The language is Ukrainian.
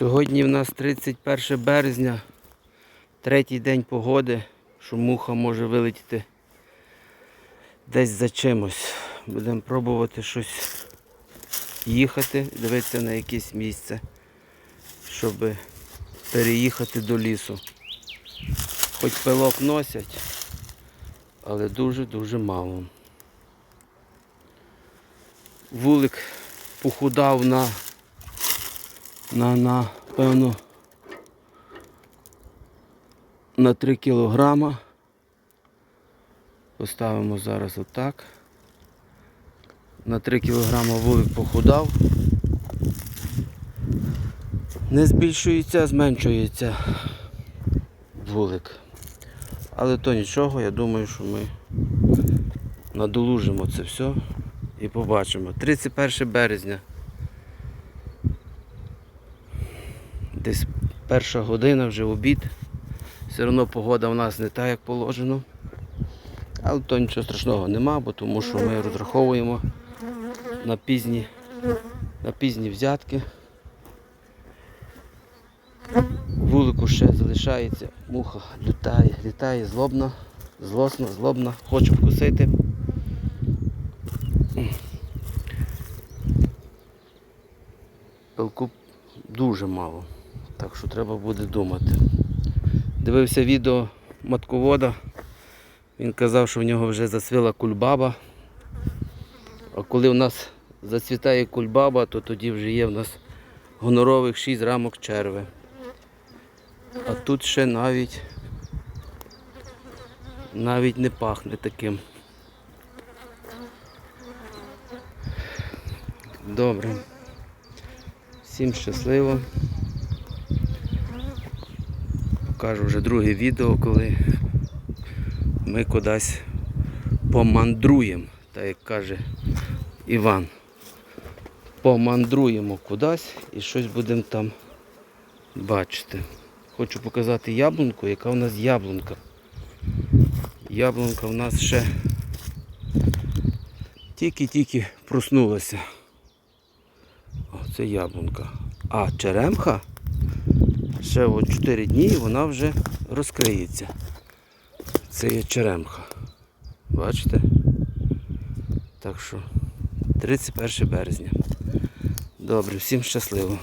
Сьогодні в нас 31 березня, третій день погоди, що муха може вилетіти десь за чимось. Будемо пробувати щось їхати, дивитися на якесь місце, щоб переїхати до лісу. Хоч пилок носять, але дуже-дуже мало. Вулик похудав на на, на певно на 3 кілограма. Поставимо зараз отак. На 3 кілограма вулик похудав. Не збільшується, а зменшується вулик. Але то нічого, я думаю, що ми надолужимо це все і побачимо. 31 березня. Десь перша година, вже обід. Все одно погода в нас не та, як положено. Але то нічого страшного нема, бо тому що ми розраховуємо на пізні, на пізні взятки. Вулику ще залишається, муха літає, літає злобна, злосна, злобна, хоче вкусити. Пилку дуже мало, так що треба буде думати. Дивився відео матковода. Він казав, що в нього вже зацвіла кульбаба. А коли в нас зацвітає кульбаба, то тоді вже є в нас гонорових 6 рамок черви. А тут ще навіть навіть не пахне таким. Добре. Всім щасливо. Покажу вже друге відео, коли ми кудись помандруємо, так як каже Іван. Помандруємо кудись і щось будемо там бачити. Хочу показати яблунку, яка у нас яблунка. Яблунка у нас ще тільки-тільки проснулася. О, це яблунка. А черемха ще от 4 дні і вона вже розкриється. Це є черемха. Бачите? Так що 31 березня. Добре, всім щасливо.